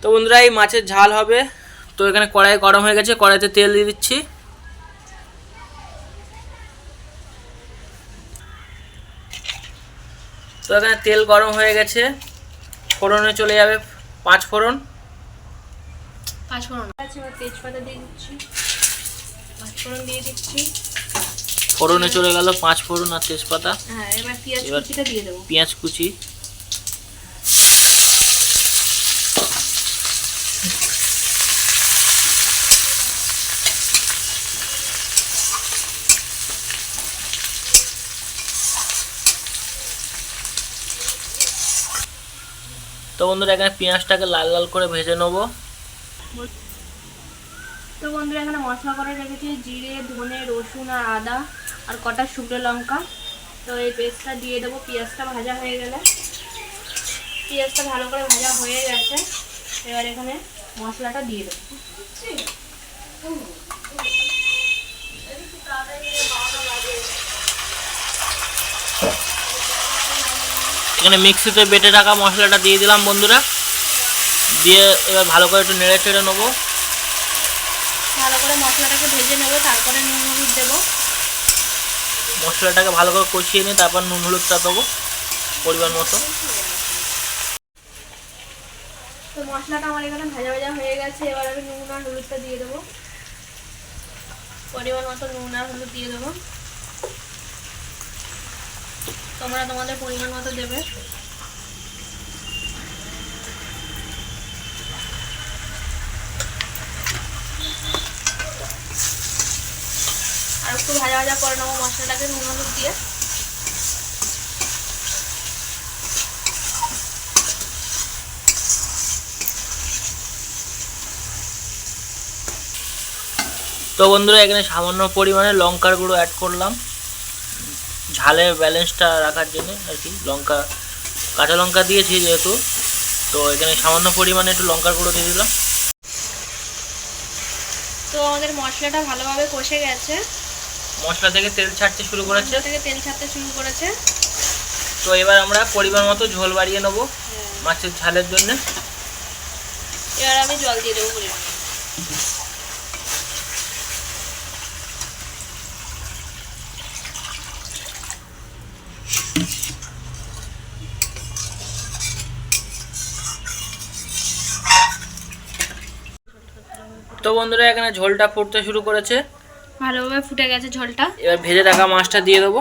তো বন্ধুরা এই মাছের ঝাল হবে। তো এখানে কড়াই গরম হয়ে গেছে কড়াইতে তেল দিয়ে দিচ্ছি। তো এখানে তেল গরম হয়ে গেছে। ফোড়নে চলে যাবে পাঁচ ফোড়ন। পাঁচ ফোড়ন। তেজপাতা দিয়ে দিচ্ছি। পাঁচ ফোড়ন দিয়ে দিচ্ছি। ফোড়নে চলে গেল পাঁচ ফোড়ন আর তেজপাতা। হ্যাঁ এবার পেঁয়াজ কুচিটা দিয়ে দেবো। পেঁয়াজ কুচি। তো বন্ধুরা, এখানে পেঁয়াজটাকে লাল লাল করে ভেজে নেব। তো বন্ধুরা, এখানে মশলা করে রেখেছি জিরে, ধনে, রসুন আর আদা আর কটা শুকনো লঙ্কা। তো এই পেস্টটা দিয়ে দেবো। পেঁয়াজটা ভাজা হয়ে গেলে পেঁয়াজটা ভালো করে ভাজা হয়ে গেছে। এবার এখানে মশলাটা দিয়ে দেবো। এখানে মিক্সিতে বেটে রাখা মশলাটা দিয়ে দিলাম বন্ধুরা। দিয়ে এবার ভালো করে একটু নেড়ে চেড়ে নেব। ভালো করে মশলাটাকে ভেজে নেব তারপরে নুন হলুদ দেবো। মশলাটাকে ভালো করে কষিয়ে নিয়ে তারপর নুন হলুদটা দেবো পরিমাণ মতো। তো মশলাটা আমার এখানে ভাজা ভাজা হয়ে গেছে এবার আমি নুন আর হলুদটা দিয়ে দেবো। পরিমাণ মতো নুন আর হলুদ দিয়ে দেবো। তোমরা তোমাদের পরিমাণ মতো দেবে। আর একটু ভাজা ভাজা করে নেব মশলাটাকে নুন হলুদ দিয়ে। তো বন্ধুরা, এখানে সামান্য পরিমাণে লঙ্কার গুঁড়ো অ্যাড করলাম। ঝালের ব্যালেন্সটা রাখার জন্য আর কি লঙ্কা কাঁচা লঙ্কা দিয়েছি যেহেতু তো এখানে সামান্য পরিমাণে একটু লঙ্কার গুঁড়ো দিয়ে দিলাম। তো আমাদের মশলাটা ভালোভাবে কষে গেছে। মশলা থেকে তেল ছাড়তে শুরু করেছে। থেকে তেল ছাড়তে শুরু করেছে। তো এবার আমরা পরিমাণ মতো ঝোল বাড়িয়ে নেব মাছের ঝালের জন্য। এবার আমি জল দিয়ে দেবো পরিমাণে তো বন্ধুরা এখানে ঝোলটা ফুটতে শুরু করেছে। ভালোভাবে ফুটে গেছে ঝোলটা। এবার ভেজে রাখা মাছটা দিয়ে দেবো।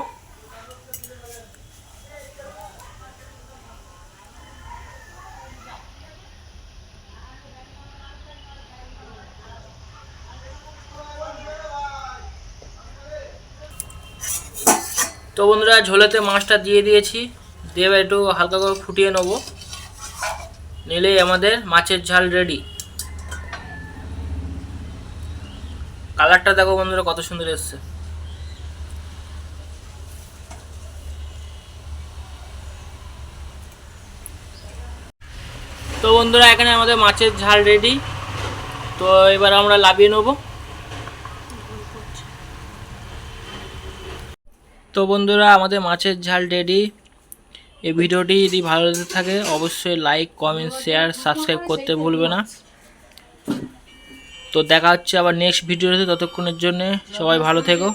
তো বন্ধুরা ঝোলেতে মাছটা দিয়ে দিয়েছি। দিয়ে একটু হালকা করে ফুটিয়ে নেব। নিলেই আমাদের মাছের ঝাল রেডি কালারটা দেখো বন্ধুরা, কত সুন্দর এসছে। তো বন্ধুরা, এখানে আমাদের মাছের ঝাল রেডি তো এবার আমরা লাভিয়ে নেব। তো বন্ধুরা, আমাদের মাছের ঝাল রেডি এই ভিডিওটি যদি ভালো লেগে থাকে, অবশ্যই লাইক কমেন্ট শেয়ার সাবস্ক্রাইব করতে ভুলবে না। তো দেখা হচ্ছে আবার নেক্সট ভিডিওতে ততক্ষণের জন্য সবাই ভালো থেকো।